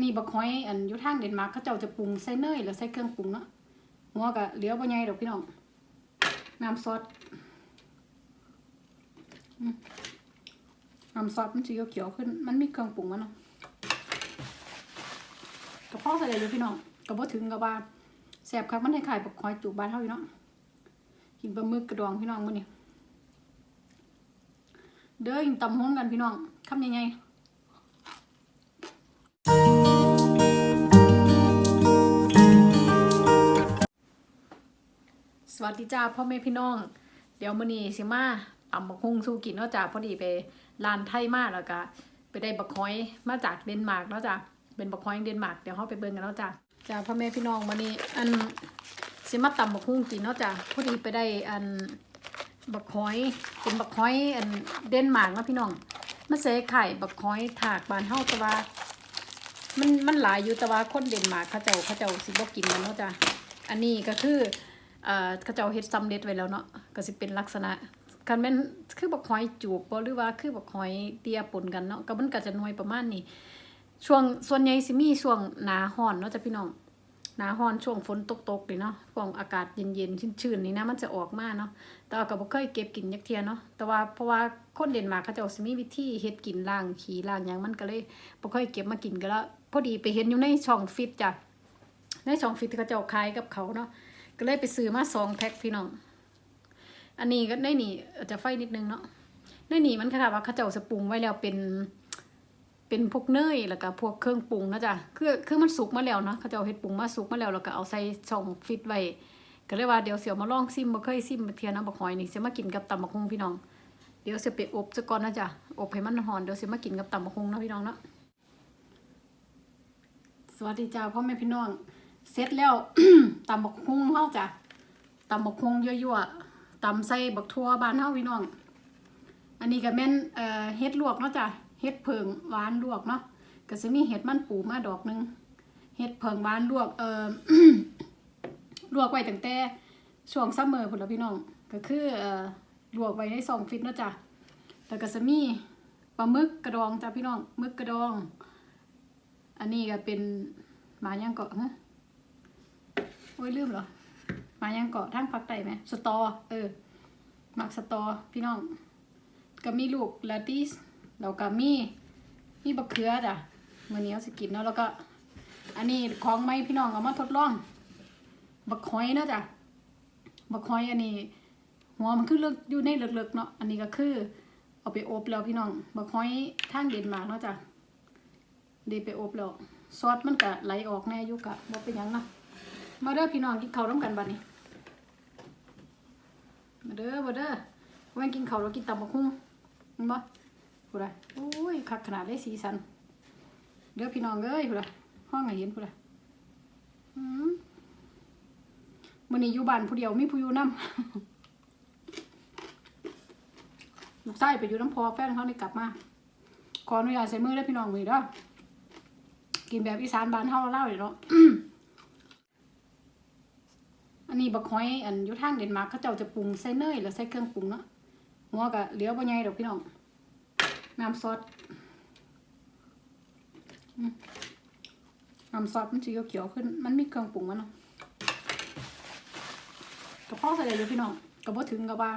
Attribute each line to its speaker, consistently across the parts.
Speaker 1: นนี้บักหอยอันอยู่ทางเดนมาร์กเขาเจ้าจะปรุงใส่เนยหรือใส่เครื่องปรุงเนาะหัวก็เหลือบ่ใหญ่ดอกพี่น้องน้ำซอสน้ำซอสมันสีเขียวๆขึ้น มันมีเครื่องปรุงมันเนาะกระเพาะใส่ได้อยู่พี่น้องก็บ่ถึงกับาแซ่บครับมันคล้ายบักหอยจูบบ้านเฮาอยู่เนาะกินปลาหมึกกระดองพี่น้องมื้อนี้เด้อกินตำฮ้งกันพี่น้องคำยังไง วัสดีจ้าพ่อแม่พี่น้อง เดี๋ยวมื้อนี้สิมาตำบักฮุ่งสู้กินเนาะจ้าพอดีไปร้านไทยมาแล้วก็ไปได้บักฮอยมาจากเดนมาร์กเนาะจ้าเป็นบักฮอยเดนมาร์กเดี๋ยวเฮาไปเบิ่งกันเนาะจ้าจ้าพ่อแม่พี่น้องมื้อนี้อันสิมาตำบักฮุ่งกินเนาะจ้าพอดีไปได้อันบักฮอยเป็นบักฮอยอันเดนมาร์กเนาะพี่น้องมันใส่ไข่บักฮอยถากบานเฮาแต่ว่ามันมันหลายอยู่แต่ว่าคนเดนมาร์กเขาเจ้าเขาเจ้าสิบ่กินกันเนาะจ้าอันนี้ก็คือ อ่อเขาเจ้าเฮ็ดสำเร็จไว้แล้วเนาะก็สิเป็นลักษณะคันแม่นคือบักหอยจูบบ่หรือว่าคือบักหอยเตียปนกันเนาะก็มันก็จะหน่วยประมาณนี้ช่วงส่วนใหญ่สิมีช่วงหนาร้อนเนาะจ้ะพี่น้องหนาร้อนช่วงฝนตกๆนี่เนาะช่วงอากาศเย็นๆชื้นๆนี่นะมันจะออกมาเนาะแต่ว่าก็บ่เคยเก็บกินจักเทียเนาะแต่ว่าเพราะว่าคนเดนมาร์กเขาเจ้าสิมีวิธีเฮ็ดกินล้างขี้ล้างหยังมันก็เลยบ่ค่อยเก็บมากินก็แล้วพอดีไปเห็นอยู่ในช่องฟิตจ้ะในช่องฟิตเขาเจ้าขายกับเขาเนาะ ก็เลยไปซื้อมาสองแพ็คพี่น้อง อันนี้ก็ได้หนีอาจจะไฟนิดนึงเนาะได้หนีมันค่ะว่าเขาเจ้าสปรุงไว้แล้วเป็น เป็นพวกเนยแล้วก็พวกเครื่องปรุงนะจ๊ะเครื่อคือมันสุกมาแล้วเนาะเขาเจ้าเฮ็ดปรุงมาสุกมาแล้วแล้วก็เอาใส่ช่องฟิตไว้ก็เลยว่าเดี๋ยวเสียวมาลองซิมบ่เคยซิมเทียน้ำบักหอยนี่สิมากินกับตำบักฮุงพี่น้อง เดี๋ยวเสิไปอบซะก่อนนะจ๊ะอบให้มันหอนเดี๋ยวเสิมากินกับตำบักฮุงนะพี่น้องเนาะสวัสดีจ้าพ่อแม่พี่น้อง เสร็จแล้วตำบักฮุงเฮาจ้ะตำบักฮุงยั่วๆตำใส่บักทั่วบ้านเฮาพี่น้อง อันนี้ก็แม่นเอ่อเฮ็ดลวกเนาะจ้ะเฮ็ดเพิงหวานลวกเนาะก็สิมีเห็ดมันปูมาดอกหนึงเฮ็ดเพิงหวานลวกเอ่อลวกไว้ตั้งแต่ช่วงซัมเมอร์พุ่นละพี่น้อง ก็คือเอ่อลวกไว้ในซองฟิตเนาะจ้ะแล้วก็จะมีปลาหมึกกระดองจ้ะพี่น้องหมึกกระดอง อันนี้ก็เป็นหมายังเกาะฮะ อ้ยลืมเหรอ มายังเกาะทั้งพักไตไหมสตอ เออมักสตอ พี่น้องก็มีลูกลาติสแล้วก็มีมีบักเขือจ้ะมื่อนี้เอาสกินเนาะแล้วก็ อันนี้ของไม้พี่น้องเอามาทดลอง บักหอยเนาะจ้ะบักหอยอันนี้ หัวมันคือเลือกอยู่ในเลือกๆเนาะอันนี้ก็คือ เอาไปอบแล้วพี่น้องบักหอยทางเดนมาร์กเนาะจ้ะเดไปอบแล้วซอสมันก็ไหลออกแน่อยู่กะบ่เป็นยังนะ มาเด้อพี่น้องกินข้าวร่วมกันบัดนี้ มาเด้อมาเด้อวันกินข้าวเรากินตำบักหุ่งเห็นบ่พูดอะไรโอ้ยคักขนาดเลยสีสัน เด้อพี่น้องเอ้ยพูดอะห้องไหนเห็นพูดอะอืมมื้อนี้อยู่บ้านผู้เดียวมีผู้อยู่นำลูกชายไปอยู่น้ำพอแฟนเขานี่กลับมา ขออนุญาตใส่มือได้พี่น้องมือเด้อกินแบบอีสานบ้านเฮาเล่าเลยเนาะ นี้บักหอยอันอยู่ทางเดนมาร์กเขาเจ้าจะปรุงใส่เนยหรือใส่เครื่องปรุงเนาะหัวก็เหลือบ่ใหญ่ดอกพี่น้องน้ำซอสน้ำซอสมันสีเขียวขึ้น มันมีเครื่องปรุงมันเนาะกระเพาะใส่ได้อยู่พี่น้องก็บ่ถึงกับว่า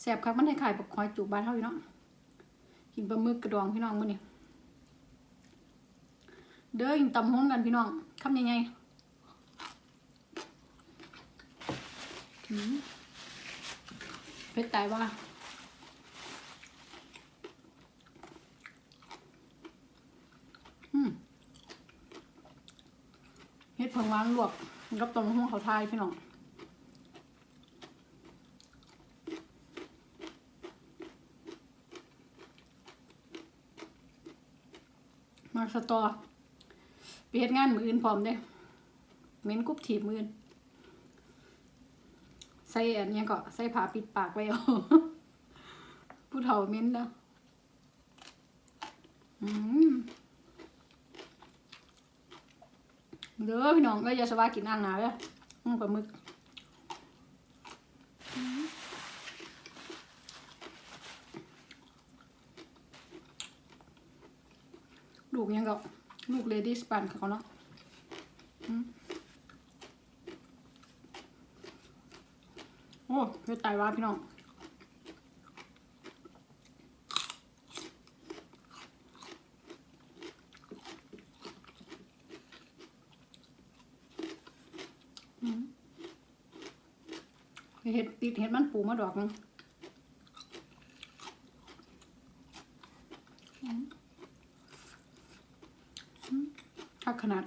Speaker 1: แซบครับมันคล้ายๆบักหอยจูบบ้านเฮาอยู่เนาะกินปลาหมึกกระดองพี่น้องมื้อนี้เด้อกินตำฮ้งกันพี่น้องคำยังไง เผ็ดตายว่าเฮ็ดเผงวานลวกกับตำฮ้งเขาทายพี่น้องมาสตอไปเฮ็ดงานมืออื่นพร้อมเด้เหม้นกรุบถีบมืออื่น ส่อันเนี้ยก็ใส่ผ้าปิดปากไว้เอาผู้เฒ่าเม้นเด้ออืมเด้อพี่น้องก็อย่าสวากินอ่างหนาเด้ออืมปลาหมึกลูกยังก็ลูกเลดี้สปันเขาเนาะอืม โอ้เพื่อตายว่าพี่น้องเห็ดติดเห็ดมันปูมาดอกนึงอืมอืมคักขนาด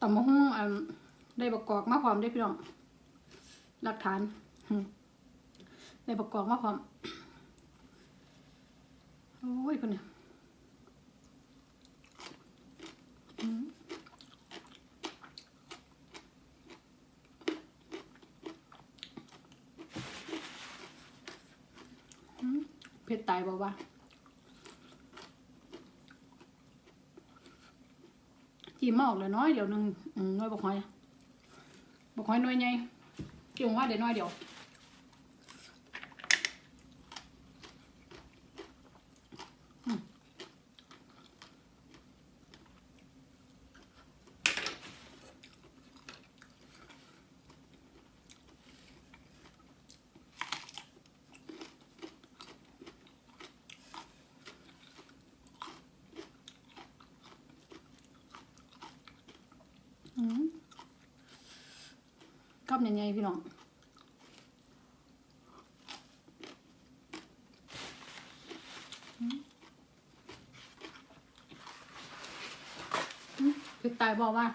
Speaker 1: ต่ำมะฮุ่งอัน ได้ประกอบมาความได้พี่น้องหลักฐานได้ประกอบมาความโอ้ยคนเนี่ยเผ็ดตายบอกว่าจีมมออกเลยน้อยเดี๋ยวนึงน้อยบอกหอย หอยน้อยไงจีมว่าเดี๋ยวน้อยเดี๋ยว กับยังไงพี่น้องคือตายบอกว่า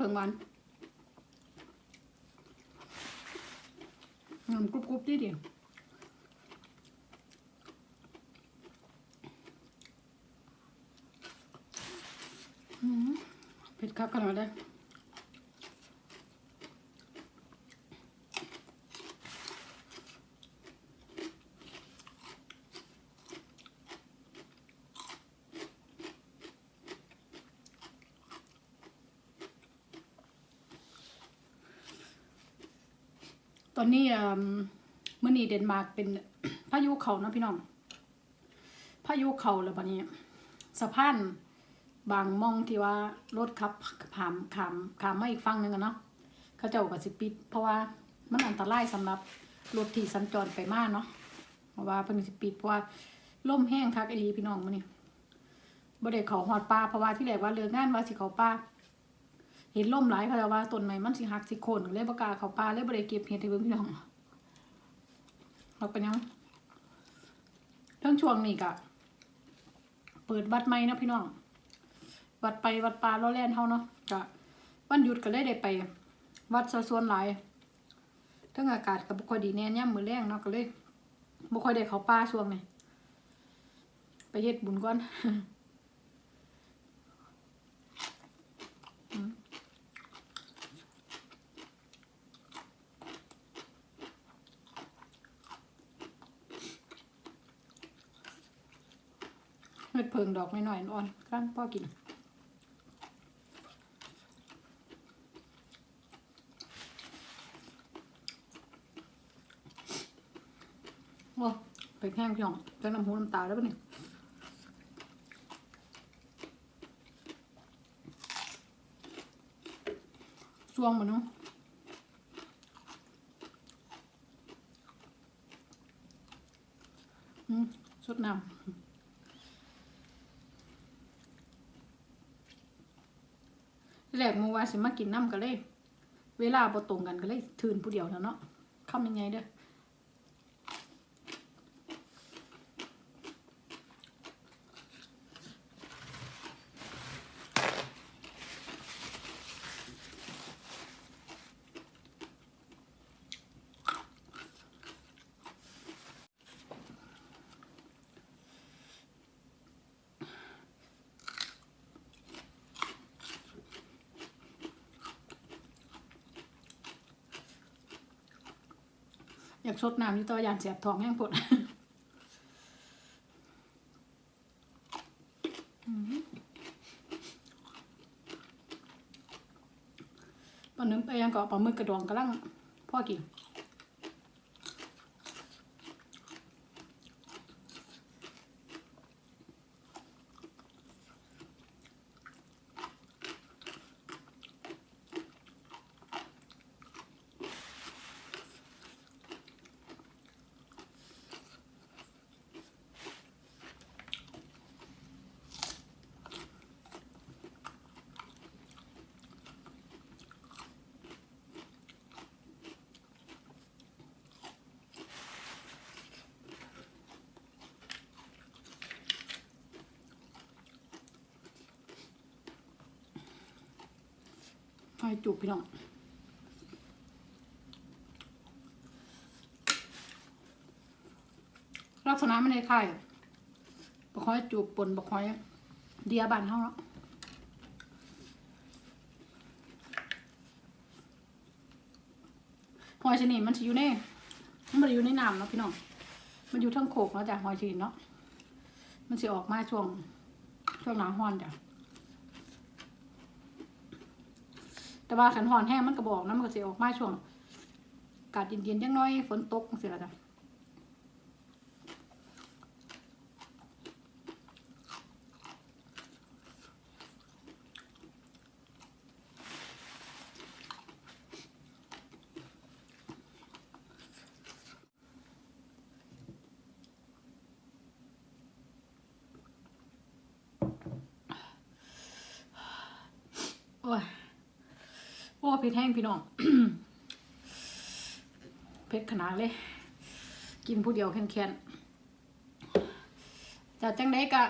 Speaker 1: เพิงวันงามกรุบกรุบดีเดียวเผ็ดคักขนาดได้ อนนี้เมื่อนี้เดนมาร์กเป็นพายุเขานะพี่น้องพายุเขาแล้วบัดนี้สะพานบางมองที่ว่ารถขับขามขามขามมาอีกฝั่งหนึงอะเนาะเขาเจ้าก็สิปิด เพราะว่ามันอันตรายสำหรับรถที่สัญจรไปมาเนาะเพราะว่าเพิ่นสิปิดเพราะว่าลมแห้งคักอีหลีพี่น้องมื้อนี้บ่ได้เขาฮอดป่าเพราะว่าที่แรกว่าเรื่องงานว่าสิเขาป่า เห็นล่มหลายเขาจะว่าต้นไม้มันสิหักสิโค่นเลยบ่กาเขาป่าเลยบ่ได้เก็บเห็ดให้เบิ่งพี่น้องเราเป็นยังเรื่องช่วงนี้ก็เปิดวัดใหม่นะพี่น้อง วัดไปวัดป่าล้อแล่นเฮาเนาะก็วันหยุดก็เลยได้ไป วัดซะส่วนหลายทั้งอากาศก็บ่ค่อยดีแน่ย่ำมือแรงเนาะก็เลยบ่ค่อยได้เขาป่าช่วงนี้ไปเฮ็ดบุญก่อน เฮ็ดเพิงดอกน้อยๆอ่อนๆกลางพ่อกินโอ้ไปแห้งพี่น้องจังน้ำหูน้ำตาแล้วปะเนี่ยสวงมันเนาะอืมสดน้ำ แรกมูว่าสิมากินน้ำกันเลย เวลาบ่ตรงกันก็เลยทืนผู้เดียวแล้วเนาะคำยังไงเด้อากชดน้ำอยู่ตัวยานเสียบทองแห้งปวดปลาเนื้อไปยังเกาะปลาหมึกกระดองกระลังพ่อกิน ให้จุบพี่น้องลักษณะมันในไข่บะคอยจูบปนบะคอยเดียบานเท่าเนาะหอยชนิดมันจะอยู่ในมันไมันอยู่ในน้ำเนาะพี่น้องมันอยู่ทั้งโขกเนาะจ้ะหอยชนิดเนาะมันจะออกมาช่วงช่วงหนาวร้อนจ้ะ แต่ว่าขันหอนแห้งมันก็บอกนะมันก็จะออกมาช่วงอากาศเย็นๆยังน้อยฝนตกเสียละจ้ะโอ้ย เผ็ดแห้งพี่น้องเผ็ดขนาดเลย กินผู้เดียวแค้นๆจากจังได้กะ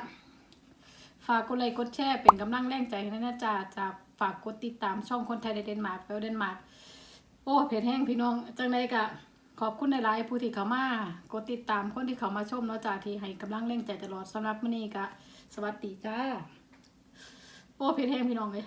Speaker 1: ฝากกดไลค์กดแชร์เป็นกำลังแรงใจให้นะจ๊ะจากฝากกดติดตามช่องคนไทยในเดนมาร์กไปเดนมาร์กโอ้เผ็ดแห้งพี่น้องจังได้กะขอบคุณในไลน์ผู้ที่เขามากดติดตามคนที่เขามาชมเนาะจ้าที่ให้กำลังแรงใจตลอดสำหรับมื้อนี้กะสวัสดีจ้าโอ้เผ็ดแห้งพี่น้องเลย